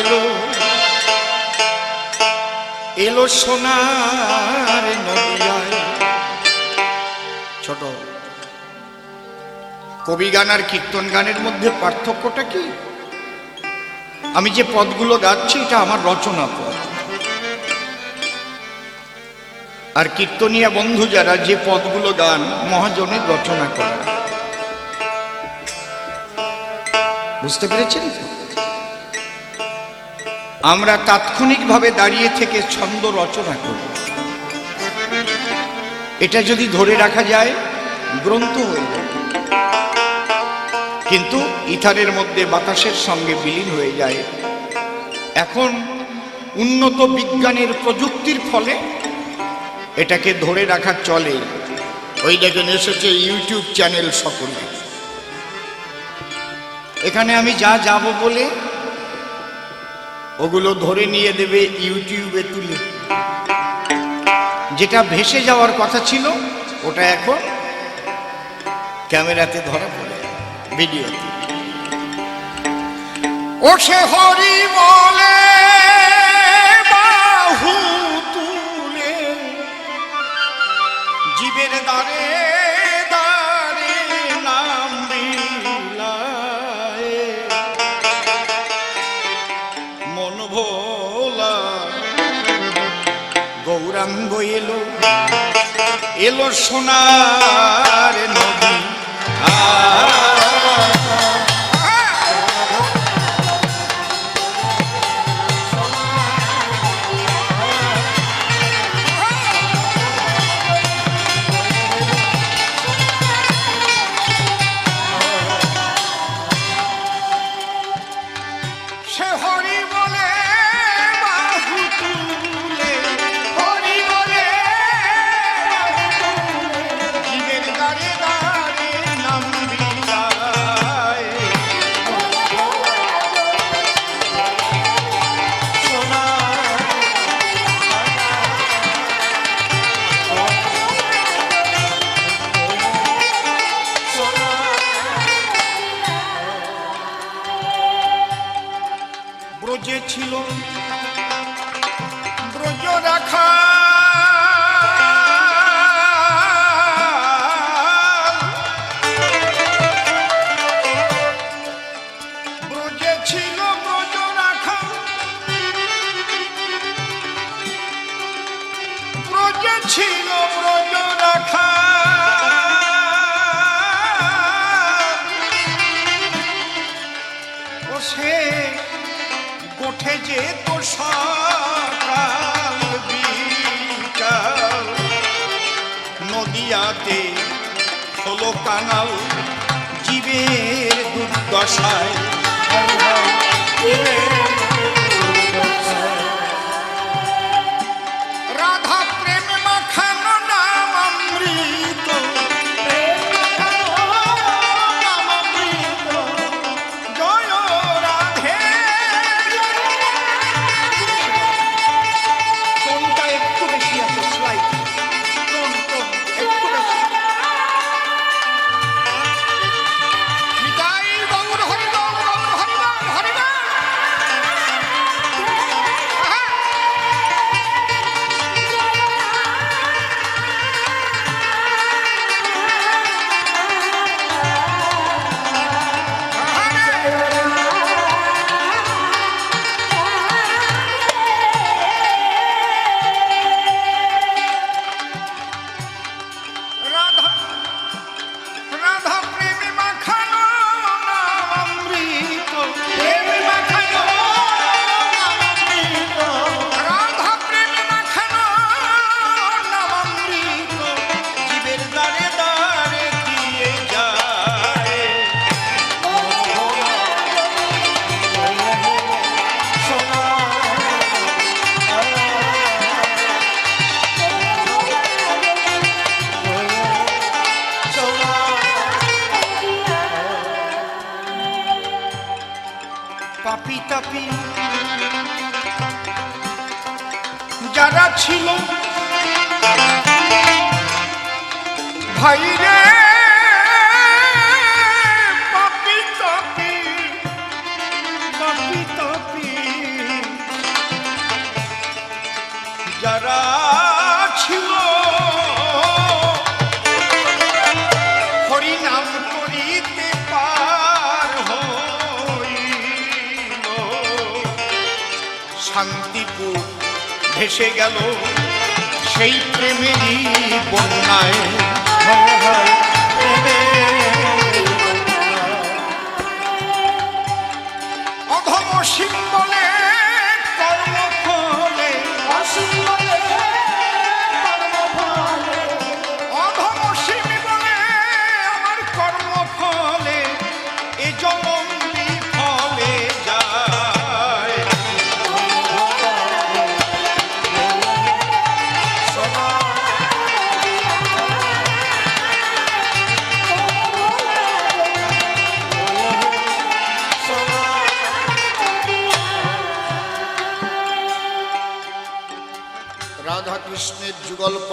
এলো এলো সোনার ছোট, কবি গান আর কীর্তন গানের মধ্যে পার্থক্যটা কি? আমি যে পদগুলো গাচ্ছি, এটা আমার রচনা পদ। আর কীর্তনিয়া বন্ধু যারা, যে পদগুলো গান মহাজনের রচনা করা বুঝতে পেরেছেন? তো? আমরা তাৎক্ষণিকভাবে দাঁড়িয়ে থেকে ছন্দ রচনা করি। এটা যদি ধরে রাখা যায়, গ্রন্থ হয়ে যায়। কিন্তু ইথারের মধ্যে বাতাসের সঙ্গে বিলীন হয়ে যায়। এখন উন্নত বিজ্ঞানের প্রযুক্তির ফলে এটাকে ধরে রাখা চলে। ওই দেখেন, এসেছে ইউটিউব চ্যানেল সকলে। এখানে আমি যা যাব বলে ওগুলো ধরে নিয়ে দেবে ইউটিউবে তুলে। যেটা ভেসে যাওয়ার কথা ছিল, ওটা এখন ক্যামেরাতে ধরা পড়ে। ভিডিওতে ও সে হরি বলে, বাহু তুলে। জীবের দ্বারে এলো সোনার নদী। ব্রজে ছিল ব্রজ রাখা কাঙাল জীবের দুর্দশায়। শান্তিপুর ভেসে গেল সেই প্রেমেরই বন্যায়।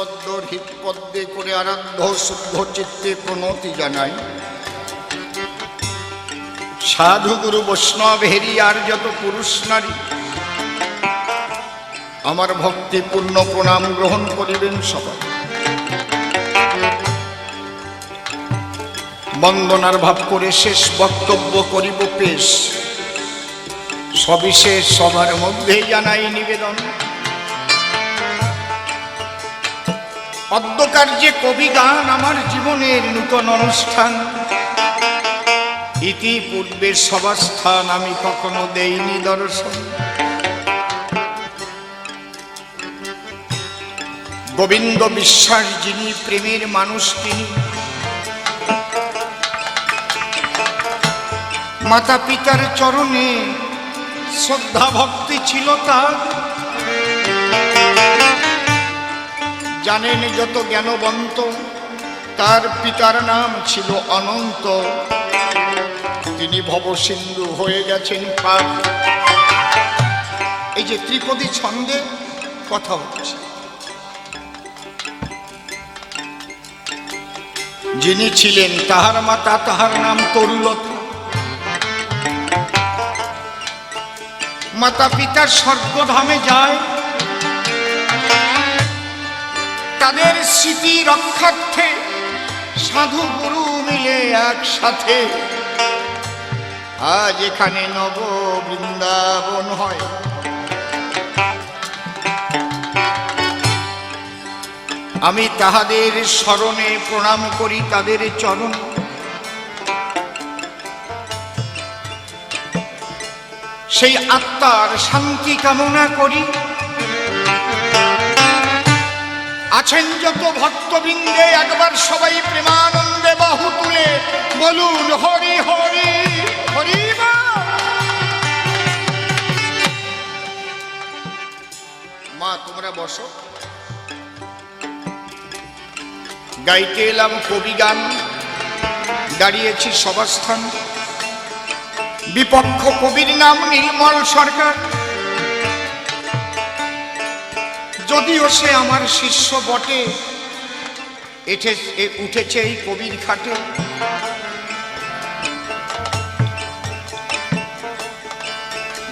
পদ্ম হৃদ পদ্মে করে আরাধ্য শুদ্ধ চিত্তে প্রণতি জানাই। সাধু গুরু বৈষ্ণব হেরি আর যত পুরুষ নারী, আমার ভক্তি পূর্ণ প্রণাম গ্রহণ করিবেন সবাই বন্দনার ভাব করে শেষ বক্তব্য করিব পেশ। সবিশেষ সবার মধ্যেই জানাই নিবেদন। পদ্মকার্যে কবি গান আমার জীবনের নূতন অনুষ্ঠান। ইতিপূর্বের সবাস্থান আমি কখনো দেইনি দর্শন। গোবিন্দ বিশ্বাস যিনি প্রেমের মানুষ তিনি। মাতা পিতার চরণে শ্রদ্ধা ভক্তি ছিল তার। জানেন যত জ্ঞানবন্ত। তার পিতার নাম ছিল অনন্ত। তিনি ভবসিন্ধু হয়ে গেছেন পার এই যে ত্রিপদী ছন্দে কথা হচ্ছে। যিনি ছিলেন তাহার মাতা, তাহার নাম তরুলতা। মাতা পিতার স্বর্গধামে যায়। তাদের স্মৃতি রক্ষার্থে সাধু গুরু মিলে একসাথে। আজ এখানে নব বৃন্দাবন হয়। আমি তাহাদের স্মরণে প্রণাম করি তাদের চরণ। সেই আত্মার শান্তি কামনা করি। আছেন যত ভক্তবৃন্দে একবার সবাই প্রেমানন্দে বাহু তুলে বলুন, হরি হরি হরি মা, তোমরা বসো। গাইতে এলাম কবি গান, দাঁড়িয়েছি সবাস্থান বিপক্ষ কবির নাম নির্মল সরকার। যদিও সে আমার শিষ্য বটে, এঠে উঠেছে এই কবির খাটে।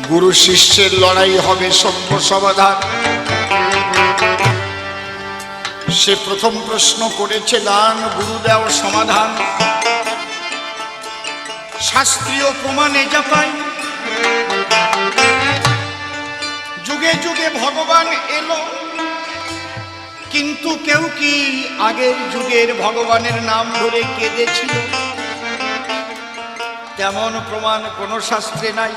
গুরু শিষ্যের লড়াই হবে সভ্য সমাধান। সে প্রথম প্রশ্ন করেছে দান গুরুদেও সমাধান। শাস্ত্রীয় প্রমাণে যা পাই। যুগে যুগে ভগবান এলো। কিন্তু কেউ কি আগের যুগের ভগবানের নাম ধরে কেঁদেছিল? তেমন প্রমাণ কোনো শাস্ত্রে নাই।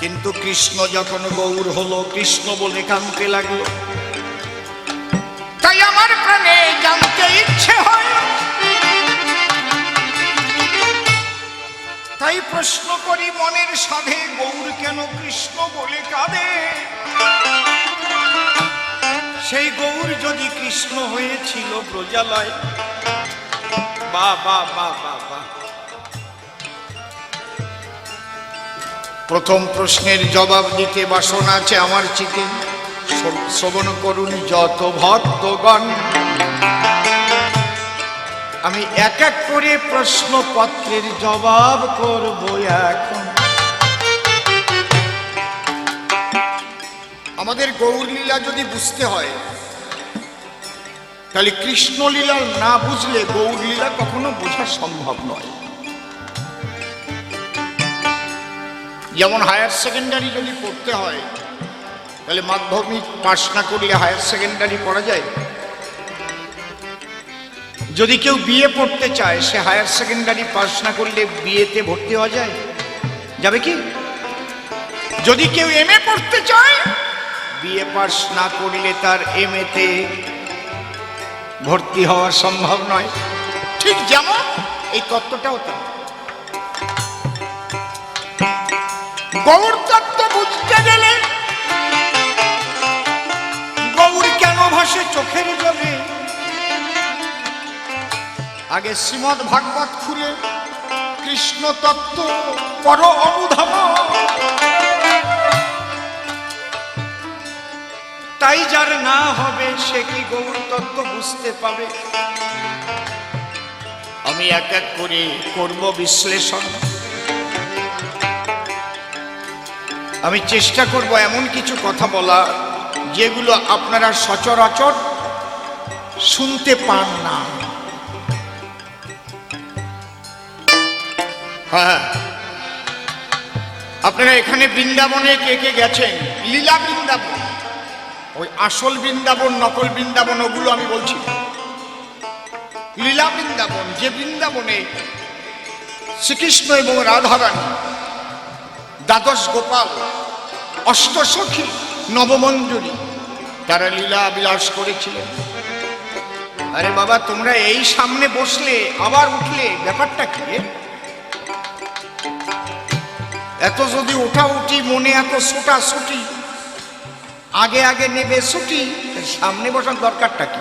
কিন্তু কৃষ্ণ যখন গৌর হলো, কৃষ্ণ বলে কাঁদতে লাগল। তাই আমার প্রাণে জানতে ইচ্ছে হয়। তাই প্রশ্ন করি, মনের সাধে গৌর কেন কৃষ্ণ বলে কাঁদে? সেই গৌর যদি কৃষ্ণ হয়েছিল প্রজালয় বা বা বা বা বা। প্রথম প্রশ্নের জবাব দিতে বাসনা আছে আমার শ্র- শ্রবণ করুন যত ভক্তগণ। আমি এক এক করে প্রশ্নপত্রের জবাব করব এখন। আমাদের গৌরলীলা যদি বুঝতে হয়, তাহলে কৃষ্ণলীলা না বুঝলে গৌরলীলা কখনো বোঝা সম্ভব নয়। যেমন হায়ার সেকেন্ডারি যদি পড়তে হয়, তাহলে মাধ্যমিক পাশ না করলে হায়ার সেকেন্ডারি পড়া যায়। যদি কেউ বিয়ে পড়তে চায়, সে হায়ার সেকেন্ডারি পাস না করলে বিয়েতে ভর্তি হওয়া যায়। যাবে কি? যদি কেউ এম এ পড়তে চায় বিএ পাস না করলে তার এম এতে ভর্তি হওয়া সম্ভব নয়। ঠিক যেমন এই তত্ত্বটাও তেমন। গৌর তত্ত্ব বুঝতে গেলে গৌর কেন ভাসে চোখের জলে? আগে শ্রীমদ ভাগবত খুলে কৃষ্ণ তত্ত্ব পর অনুধাব তাই যার না হবে, সে কি গৌর তত্ত্ব বুঝতে পাবে? আমি এক এক করে করব বিশ্লেষণ। আমি চেষ্টা করব এমন কিছু কথা বলা, যেগুলো আপনারা সচরাচর শুনতে পান না। হ্যাঁ আপনারা এখানে বৃন্দাবনে কে কে গেছেন? লীলা বৃন্দাবন। ওই আসল বৃন্দাবন, নকল বৃন্দাবন, ওগুলো আমি বলছি লীলা বৃন্দাবন, যে বৃন্দাবনে শ্রীকৃষ্ণ এবং রাধারানী, দ্বাদশ গোপাল, অষ্টসখী, নবমঞ্জুরি, তারা লীলা বিলাস করেছিলেন। আরে বাবা, তোমরা এই সামনে বসলে, আবার উঠলে, ব্যাপারটা কি এত যদি ওঠা উঠি মনে এত সোটা ছুটি আগে আগে নেবে ছুটি সামনে বসার দরকারটা কি?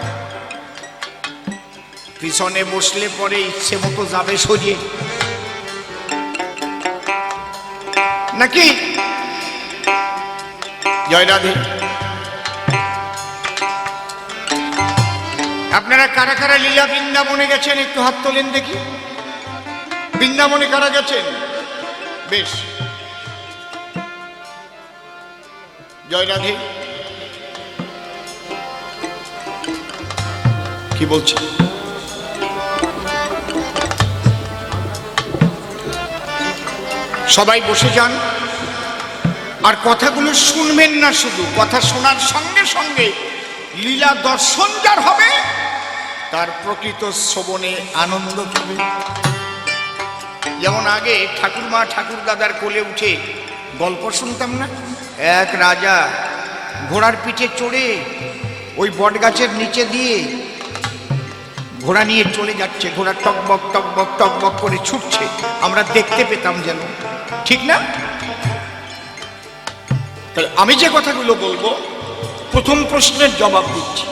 পিছনে বসলে পরে ইচ্ছে মতো যাবে সরিয়ে। নাকি? জয় রাধে আপনারা কারা কারা লীলা বৃন্দাবনে গেছেন? একটু হাত তোলেন দেখি। বৃন্দাবনে কারা গেছেন? বেশ। জয় রাধে কি বলছে? সবাই বসে যান। আর কথাগুলো শুনবেন না শুধু, কথা শোনার সঙ্গে সঙ্গে লীলা দর্শন যার হবে, তার প্রকৃত শ্রবণে আনন্দ পাবে। যেমন আগে ঠাকুরমা ঠাকুর দাদার কোলে উঠে গল্প শুনতাম না? এক রাজা ঘোড়ার পিঠে চড়ে ওই বটগাছের নিচে দিয়ে ঘোড়া নিয়ে চলে যাচ্ছে, ঘোড়া টকবক টকবক টকবক করে ছুটছে। আমরা দেখতে পেতাম যেন। ঠিক না? তাহলে আমি যে কথাগুলো বলব, প্রথম প্রশ্নের জবাব দিচ্ছি।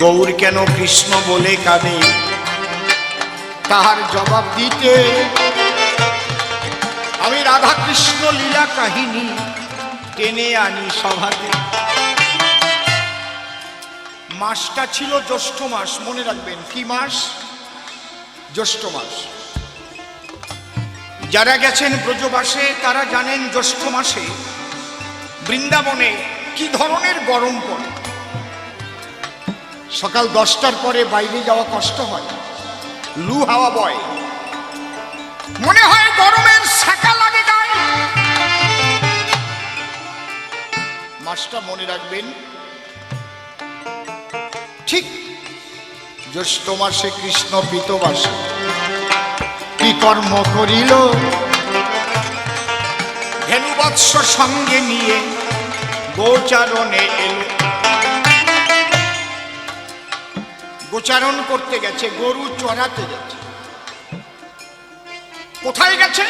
গৌর কেন কৃষ্ণ বলে কাঁদে? তাহার জবাব দিতে, আমি রাধা কৃষ্ণ লীলা কাহিনী টেনে আনি সভাতে। মাসটা ছিল জ্যৈষ্ঠ মাস, মনে রাখবেন, কি মাস? জ্যৈষ্ঠ মাস। যারা গেছেন ব্রজবাসে, তারা জানেন জ্যৈষ্ঠ মাসে বৃন্দাবনে কি ধরনের গরম পড়ে। সকাল দশটার পরে বাইরে যাওয়া কষ্ট হয়। লু হাওয়া বয়। মনে হয় গরমের শাখা লাগে গায়ে। মাসটা মনে রাখবেন ঠিক। জ্যৈষ্ঠ মাসে কৃষ্ণ পিতবাসে। কি কর্ম করিল? ধেনুবৎস সঙ্গে নিয়ে গোচারণে এলো। গোচারণ করতে গেছে, গরু চড়াতে গেছে। কোথায় গেছে?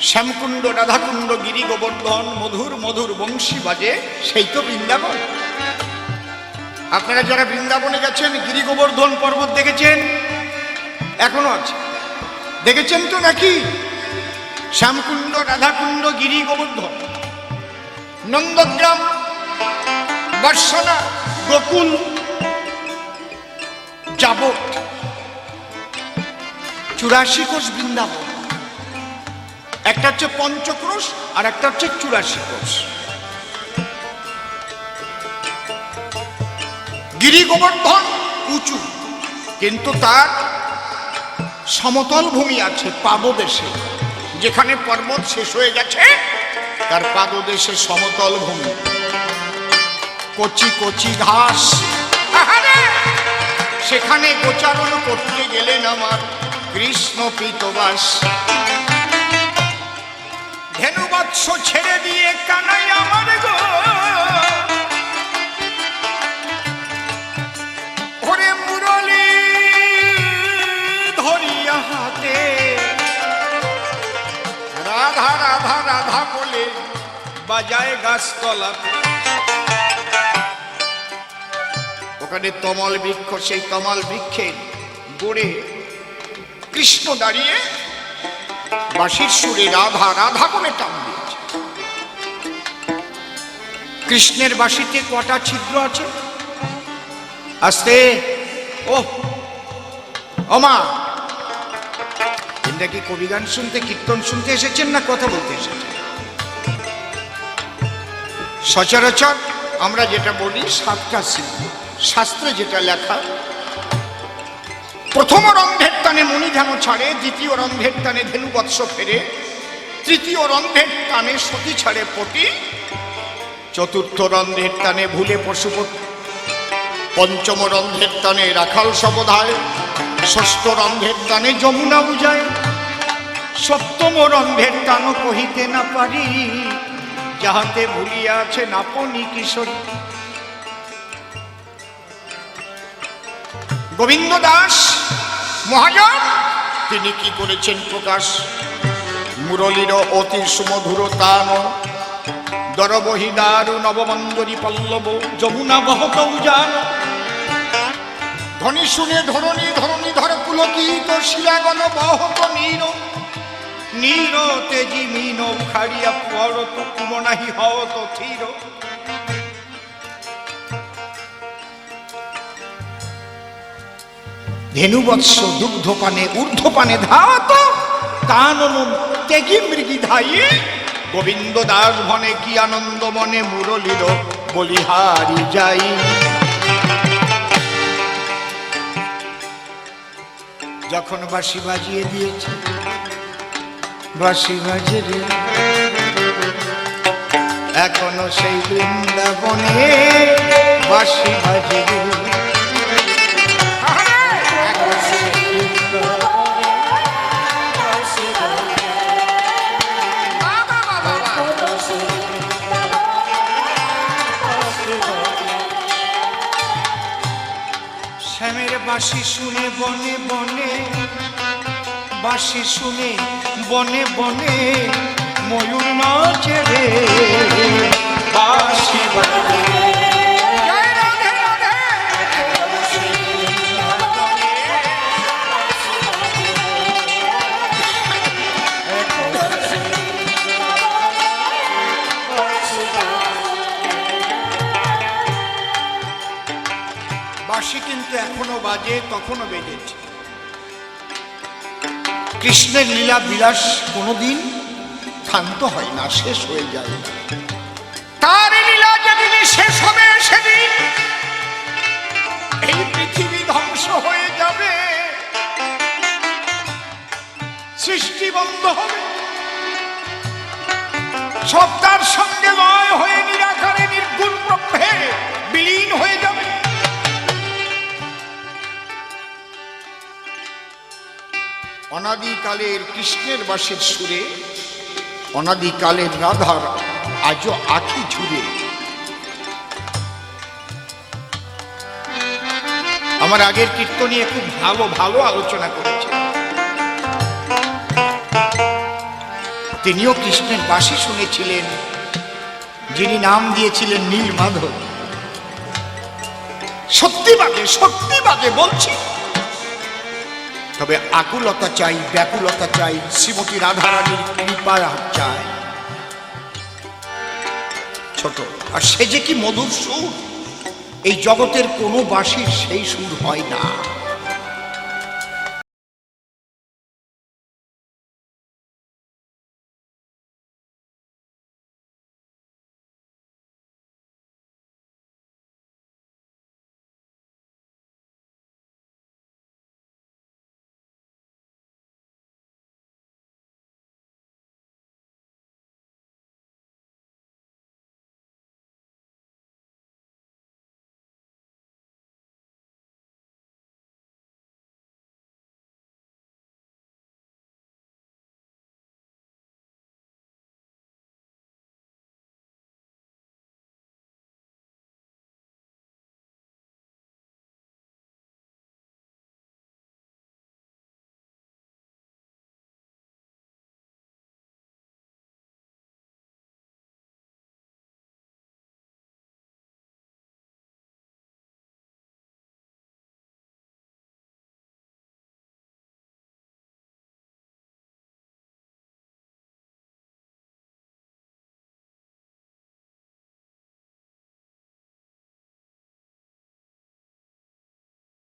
শ্যামকুণ্ড, রাধাকুণ্ড গিরি গোবর্ধন মধুর মধুর বংশী বাজে, সেই তো বৃন্দাবন। আপনারা যারা বৃন্দাবনে গেছেন গিরি গোবর্ধন পর্বত দেখেছেন? এখনও আছে। দেখেছেন তো নাকি? শ্যামকুণ্ড, রাধাকুণ্ড গিরি গোবর্ধন নন্দগ্রাম বর্ষনা গোকুল যাবত চুরাশি কোষ বৃন্দাবন। একটা হচ্ছে পঞ্চক্রোশ আর একটা হচ্ছে চুরাশি কোষ। গিরি গোবর্ধন উঁচু, কিন্তু তার সমতল ভূমি আছে পাদদেশে। যেখানে পর্বত শেষ হয়ে গেছে, তার পাদদেশে সমতল ভূমি। কচি কচি ঘাস। সেখানে গোচারণ করতে গেলেন আমার কৃষ্ণ পিতবাস। ধেনুবৎস ছেড়ে দিয়ে কানাই আমার গো। বলে বাজায় গাছতলাতে। ওখানে তমল বৃক্ষ, সেই তমাল বৃক্ষের গোড়ে কৃষ্ণ দাঁড়িয়ে বাঁশির সুরে রাধা রাধা বলে টান দিয়েছে। কৃষ্ণের বাঁশিতে কটা ছিদ্র আছে? আস্তে। ও অমা এটা কি কবি গান শুনতে, কীর্তন শুনতে এসেছেন না কথা বলতে এসেছেন? সচরাচর আমরা যেটা বলি সাতটা সিদ্ধ শাস্ত্রে যেটা লেখা, প্রথম রন্ধের টানে মণি ধ্যান ছাড়ে, দ্বিতীয় রন্ধের টানে ধেনু বৎস ফেরে, তৃতীয় রন্ধের টানে সতী ছাড়ে পটি, চতুর্থ রন্ধের টানে ভুলে পশুপতি, পঞ্চম রন্ধের টানে রাখাল সবধায় ষষ্ঠ রন্ধের টানে যমুনা বুঝায় সপ্তম রন্ধের টানও কহিতে না পারি। যাহাতে ভুলিয়া আছে নাপনি কিশোরী। গোবিন্দ দাস, মহাজন, তিনি কি করেছেন প্রকাশ? মুরলীর অতি সুমধুর তান, দরবহি দারু নবমঞ্জরি পল্লব, যমুনা বহত উজান ধ্বনি শুনে ধরণী ধরণী ধর পুলকিত শিলাগন বহত নীর নীর তেজি মিন খাড়িয়া পরত কুমনাহি হত থির ধেনুবৎস দুগ্ধপানে, ঊর্ধ্বপানে ধাত তেগি মৃগি ধাইয়ে গোবিন্দ দাস ভনে কি আনন্দ মনে মুরলির বলিহারি যাই। যখন বাঁশি বাজিয়ে দিয়েছে বাঁশি বাজে রে। এখনও সেই বৃন্দাবনে বাঁশি বাজে রে। শ্যামের বাঁশি শুনে বনে বনে, বাঁশি শুনে বনে বনে ময়ূর নাচে রে রাধে। বাঁশি কিন্তু এখনও বাজে তখনও বেজেছে কৃষ্ণের লীলা বিলাস কোনোদিন ক্ষান্ত হয় না, শেষ হয়ে যায় তার লীলা যেদিন শেষ হবে, সেদিন এই পৃথিবী ধ্বংস হয়ে যাবে। সৃষ্টি বন্ধ হবে। সব তার সঙ্গে লয় হয়ে নিরাকারে, নির্গুণ ব্রহ্মে বিলীন হয়ে যাবে। অনাদিকালের কৃষ্ণের বাসের সুরে, অনাদিকালের রাধার আজও আখি ঝুরে আমার আগের কীর্তনিয়ে খুব ভালো ভালো আলোচনা করেছে। তিনিও কৃষ্ণের বাসি শুনেছিলেন, যিনি নাম দিয়েছিলেন নীল মাধব সত্যি বাজে সত্যি বাজে বলছি তবে আকুলতা চাই, ব্যাকুলতা চাই, শ্রীমতী রাধারানীর কৃপা চাই। ছোট, আর সে যে কি মধুর সুর, এই জগতের কোনো বাসির সেই সুর হয় না।